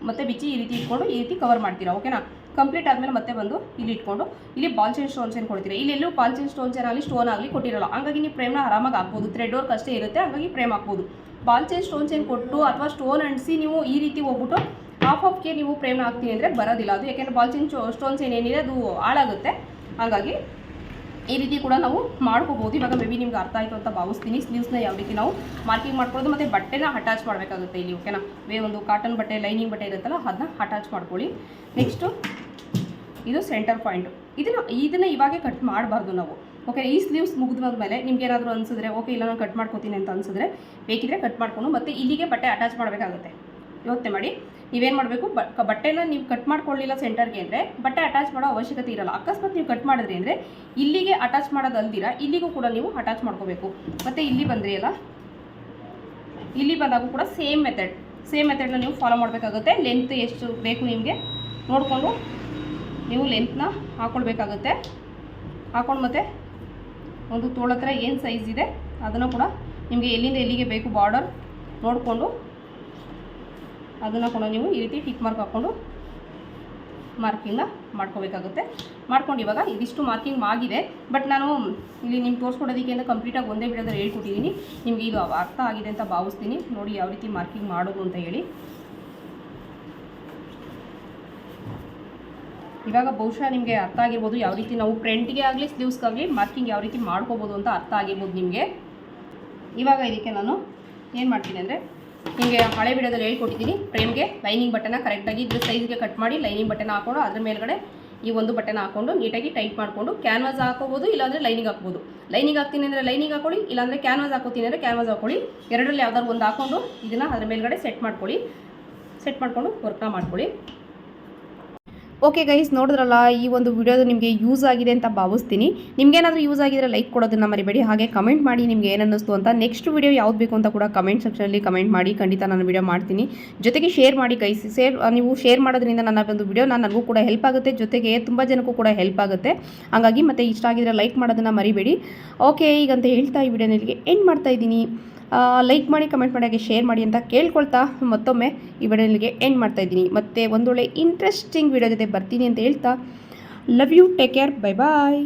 ಮತ್ತೆ ಬಿಚ್ಚಿ ಈ ರೀತಿ ಇಟ್ಕೊಂಡು ಈ ರೀತಿ ಕವರ್ ಮಾಡ್ತೀರಾ ಓಕೆನಾ ಕಂಪ್ಲೀಟ್ ಆದಮೇಲೆ ಮತ್ತೆ ಬಂದು ಇಲ್ಲಿ ಇಟ್ಕೊಂಡು ಇಲ್ಲಿ ಬಾಲ್ಚಿನ್ ಸ್ಟೋನ್ಸ್ ಏನು ಕೊಡ್ತೀರಾ? ಇಲ್ಲಿ ಎಲ್ಲೂ ಸ್ಟೋನ್ ಚೈನ್ ಸ್ಟೋನ್ಸ್ ಏನಾಗಲಿ ಸ್ಟೋನ್ ಆಗಲಿ ಕೊಟ್ಟಿರಲ್ಲ. ಹಂಗಾಗಿ ನೀವು ಫ್ರೇಮ್ನ ಆರಾಮಾಗಿ ಹಾಕ್ಬೋದು. ಥ್ರೆಡ್ ವರ್ಕ್ ಅಷ್ಟೇ ಇರುತ್ತೆ, ಹಂಗಾಗಿ ಫ್ರೇಮ್ ಹಾಕ್ಬೋದು. ಬಾಲ್ ಚೈನ್, ಸ್ಟೋನ್ ಚೈನ್ ಕೊಟ್ಟು ಅಥವಾ ಸ್ಟೋನ್ ಅಂಟಿಸಿ ನೀವು ಈ ರೀತಿ ಹೋಗ್ಬಿಟ್ಟು ಹಾಫ್ ಹಾಫ್ಗೆ ನೀವು ಫ್ರೇಮ್ ಹಾಕ್ತೀನಿ ಅಂದರೆ ಬರೋದಿಲ್ಲ. ಅದು ಯಾಕೆಂದರೆ ಬಾಲ್ ಚೈನ್ ಸ್ಟೋನ್ ಚೈನ್ ಏನಿದೆ ಅದು ಹಾಳಾಗುತ್ತೆ. ಹಾಗಾಗಿ ಈ ರೀತಿ ಕೂಡ ನಾವು ಮಾಡ್ಕೋಬೋದು. ಇವಾಗ ಮೇ ಬಿ ನಿಮ್ಗೆ ಅರ್ಥ ಆಯಿತು ಅಂತ ಭಾವಿಸ್ತೀನಿ. ಸ್ಲೀವ್ಸ್ನ ಯಾವ ರೀತಿ ನಾವು ಮಾರ್ಕಿಂಗ್ ಮಾಡ್ಕೊಳ್ಳೋದು ಮತ್ತು ಬಟ್ಟೆನ ಅಟ್ಯಾಚ್ ಮಾಡಬೇಕಾಗುತ್ತೆ ಇಲ್ಲಿ ಓಕೆನಾ ವೇ ಒಂದು ಕಾಟನ್ ಬಟ್ಟೆ ಲೈನಿಂಗ್ ಬಟ್ಟೆ ಇರುತ್ತಲ್ಲ, ಅದನ್ನ ಅಟ್ಯಾಚ್ ಮಾಡ್ಕೊಳ್ಳಿ. ನೆಕ್ಸ್ಟು ಇದು ಸೆಂಟರ್ ಪಾಯಿಂಟು ಇದನ್ನು ಇದನ್ನು ಇವಾಗೆ ಕಟ್ ಮಾಡಬಾರ್ದು ನಾವು. ಓಕೆ ಈ ಸ್ಲೀವ್ಸ್ ಮುಗಿದ್ಮೇಲೆ ನಿಮ್ಗೆ ಏನಾದರೂ ಅನಿಸಿದ್ರೆ ಓಕೆ ಇಲ್ಲ, ನಾನು ಕಟ್ ಮಾಡ್ಕೋತೀನಿ ಅಂತ ಅನಿಸಿದ್ರೆ ಬೇಕಿದ್ರೆ ಕಟ್ ಮಾಡ್ಕೊಂಡು ಮತ್ತೆ ಇಲ್ಲಿಗೆ ಬಟ್ಟೆ ಅಟ್ಯಾಚ್ ಮಾಡಬೇಕಾಗುತ್ತೆ. ಯೋಚನೆ ಮಾಡಿ. ನೀವೇನು ಮಾಡಬೇಕು? ಬಟ್ಟೆನ ನೀವು ಕಟ್ ಮಾಡ್ಕೊಳ್ಳಿಲ್ಲ ಸೆಂಟರ್ಗೆ ಅಂದರೆ ಬಟ್ಟೆ ಅಟ್ಯಾಚ್ ಮಾಡೋ ಅವಶ್ಯಕತೆ ಇರಲ್ಲ. ಅಕಸ್ಮಾತ್ ನೀವು ಕಟ್ ಮಾಡಿದ್ರಿ ಅಂದರೆ ಇಲ್ಲಿಗೆ ಅಟ್ಯಾಚ್ ಮಾಡೋದು ಇಲ್ಲಿಗೂ ಕೂಡ ನೀವು ಅಟ್ಯಾಚ್ ಮಾಡ್ಕೋಬೇಕು. ಮತ್ತು ಇಲ್ಲಿ ಬಂದ್ರಿ ಅಲ್ಲ? ಇಲ್ಲಿ ಬಂದಾಗೂ ಕೂಡ ಸೇಮ್ ಮೆಥಡ್ ಸೇಮ್ ಮೆಥಡ್ನ ನೀವು ಫಾಲೋ ಮಾಡಬೇಕಾಗುತ್ತೆ. ಲೆಂತ್ ಎಷ್ಟು ಬೇಕು ನಿಮಗೆ? ನೋಡಿಕೊಂಡು ನೀವು ಲೆಂತ್ನ ಹಾಕ್ಕೊಳ್ಬೇಕಾಗುತ್ತೆ ಹಾಕೊಂಡು ಮತ್ತೆ ಒಂದು ತೋಳ ಹತ್ರ ಏನು ಸೈಜ್ ಇದೆ, ಅದನ್ನು ಕೂಡ ನಿಮಗೆ ಎಲ್ಲಿಂದ ಎಲ್ಲಿಗೆ ಬೇಕು ಬಾರ್ಡರ್ ನೋಡಿಕೊಂಡು ಅದನ್ನು ಕೂಡ ನೀವು ಈ ರೀತಿ ಟಿಕ್ ಮಾರ್ಕ್ ಹಾಕ್ಕೊಂಡು ಮಾರ್ಕಿಂಗ್ನ ಮಾಡ್ಕೋಬೇಕಾಗುತ್ತೆ. ಮಾಡ್ಕೊಂಡು ಇವಾಗ ಇದಿಷ್ಟು ಮಾರ್ಕಿಂಗ್ ಆಗಿದೆ. ಬಟ್ ನಾನು ಇಲ್ಲಿ ನಿಮ್ಗೆ ತೋರಿಸ್ಕೊಡೋದಕ್ಕೆ ಅಂತ ಕಂಪ್ಲೀಟಾಗಿ ಒಂದೇ ಬಿಡೋದ್ರೆ ಹೇಳ್ಕೊಟ್ಟಿದ್ದೀನಿ ನಿಮಗೆ ಇದು ಅರ್ಥ ಆಗಿದೆ ಅಂತ ಭಾವಿಸ್ತೀನಿ. ನೋಡಿ ಯಾವ ರೀತಿ ಮಾರ್ಕಿಂಗ್ ಮಾಡೋದು ಅಂತ ಹೇಳಿ. ಇವಾಗ ಬಹುಶಃ ನಿಮಗೆ ಅರ್ಥ ಆಗಿರ್ಬೋದು ಯಾವ ರೀತಿ ನಾವು ಪ್ರಿಂಟ್ಗೆ ಆಗಲಿ ಸ್ಲೀವ್ಸ್ಗಾಗಲಿ ಮಾರ್ಕಿಂಗ್ ಯಾವ ರೀತಿ ಮಾಡ್ಕೋಬೋದು ಅಂತ ಅರ್ಥ ಆಗಿರ್ಬೋದು ನಿಮಗೆ. ಇವಾಗ ಇದಕ್ಕೆ ನಾನು ಏನು ಮಾಡ್ತೀನಿ ಅಂದರೆ ನಿಮಗೆ ಹಳೆ ವಿಡಿಯೋದಲ್ಲಿ ಹೇಳ್ಕೊಟ್ಟಿದ್ದೀನಿ ಫ್ರೇಮ್ಗೆ ಲೈನಿಂಗ್ ಬಟನ್ನ ಕರೆಕ್ಟಾಗಿ ಇದ್ರ ಸೈಜ್ಗೆ ಕಟ್ ಮಾಡಿ ಲೈನಿಂಗ್ ಬಟನ್ ಹಾಕೊಂಡು ಅದ್ರ ಮೇಲ್ಗಡೆ ಈ ಒಂದು ಬಟನ್ ಹಾಕೊಂಡು ನೀಟಾಗಿ ಟೈಟ್ ಮಾಡಿಕೊಂಡು ಕ್ಯಾನ್ವಾಸ್ ಹಾಕೋಬೋದು, ಇಲ್ಲಾಂದರೆ ಲೈನಿಂಗ್ ಹಾಕ್ಬೋದು. ಲೈನಿಂಗ್ ಹಾಕ್ತೀನಿ ಅಂದರೆ ಲೈನಿಂಗ್ ಹಾಕೊಳ್ಳಿ, ಇಲ್ಲಾಂದರೆ ಕ್ಯಾನ್ವಾಸ್ ಹಾಕೋತೀನಿ ಅಂದರೆ ಕ್ಯಾನ್ವಾಸ್ ಹಾಕೊಳ್ಳಿ. ಎರಡರಲ್ಲಿ ಯಾವ್ದಾದ್ರು ಒಂದು ಹಾಕೊಂಡು ಇದನ್ನು ಅದ್ರ ಮೇಲ್ಗಡೆ ಸೆಟ್ ಮಾಡ್ಕೊಳ್ಳಿ. ಸೆಟ್ ಮಾಡಿಕೊಂಡು ವರ್ಕ್ನ ಮಾಡ್ಕೊಳ್ಳಿ. ಓಕೆ ಗೈಸ್ ನೋಡಿದ್ರಲ್ಲ, ಈ ಒಂದು ವಿಡಿಯೋದು ನಿಮಗೆ ಯೂಸ್ ಆಗಿದೆ ಅಂತ ಭಾವಿಸ್ತೀನಿ. ನಿಮ್ಗೇನಾದರೂ ಯೂಸ್ ಆಗಿದ್ರೆ ಲೈಕ್ ಕೊಡೋದನ್ನ ಮರಿಬೇಡಿ. ಹಾಗೆ ಕಮೆಂಟ್ ಮಾಡಿ ನಿಮ್ಗೆ ಏನನ್ನಿಸ್ತು ಅಂತ ನೆಕ್ಸ್ಟ್ ವಿಡಿಯೋ ಯಾವ್ದು ಬೇಕು ಅಂತ ಕೂಡ ಕಮೆಂಟ್ ಸೆಕ್ಷನಲ್ಲಿ ಕಮೆಂಟ್ ಮಾಡಿ. ಖಂಡಿತ ನಾನು ವಿಡಿಯೋ ಮಾಡ್ತೀನಿ. ಜೊತೆಗೆ ಶೇರ್ ಮಾಡಿ ಗೈಸ್ ಶೇರ್ ನೀವು ಶೇರ್ ಮಾಡೋದ್ರಿಂದ ನನ್ನ ಒಂದು ವಿಡಿಯೋ ನಾನು ನನಗೂ ಕೂಡ ಹೆಲ್ಪ್ ಆಗುತ್ತೆ. ಜೊತೆಗೆ ತುಂಬ ಜನಕ್ಕೂ ಕೂಡ ಹೆಲ್ಪ್ ಆಗುತ್ತೆ. ಹಾಗಾಗಿ ಮತ್ತೆ ಇಷ್ಟ ಆಗಿದ್ರೆ ಲೈಕ್ ಮಾಡೋದನ್ನು ಮರಿಬೇಡಿ. ಓಕೆ ಈಗಂತ ಹೇಳ್ತಾ ಈ ವಿಡಿಯೋನ ಇಲ್ಲಿಗೆ ಎಂಡ್ ಮಾಡ್ತಾ ಇದ್ದೀನಿ. ಲೈಕ್ ಮಾಡಿ ಕಮೆಂಟ್ ಮಾಡಿ, ಹಾಗೆ ಶೇರ್ ಮಾಡಿ ಅಂತ ಕೇಳ್ಕೊಳ್ತಾ ಮತ್ತೊಮ್ಮೆ ಈ ವಿಡಿಯೋಗೆ ಎಂಡ್ ಮಾಡ್ತಾ ಇದ್ದೀನಿ. ಮತ್ತು ಒಂದೊಳ್ಳೆ ಇಂಟ್ರೆಸ್ಟಿಂಗ್ ವಿಡಿಯೋ ಜೊತೆ ಬರ್ತೀನಿ ಅಂತ ಹೇಳ್ತಾ love you take care bye bye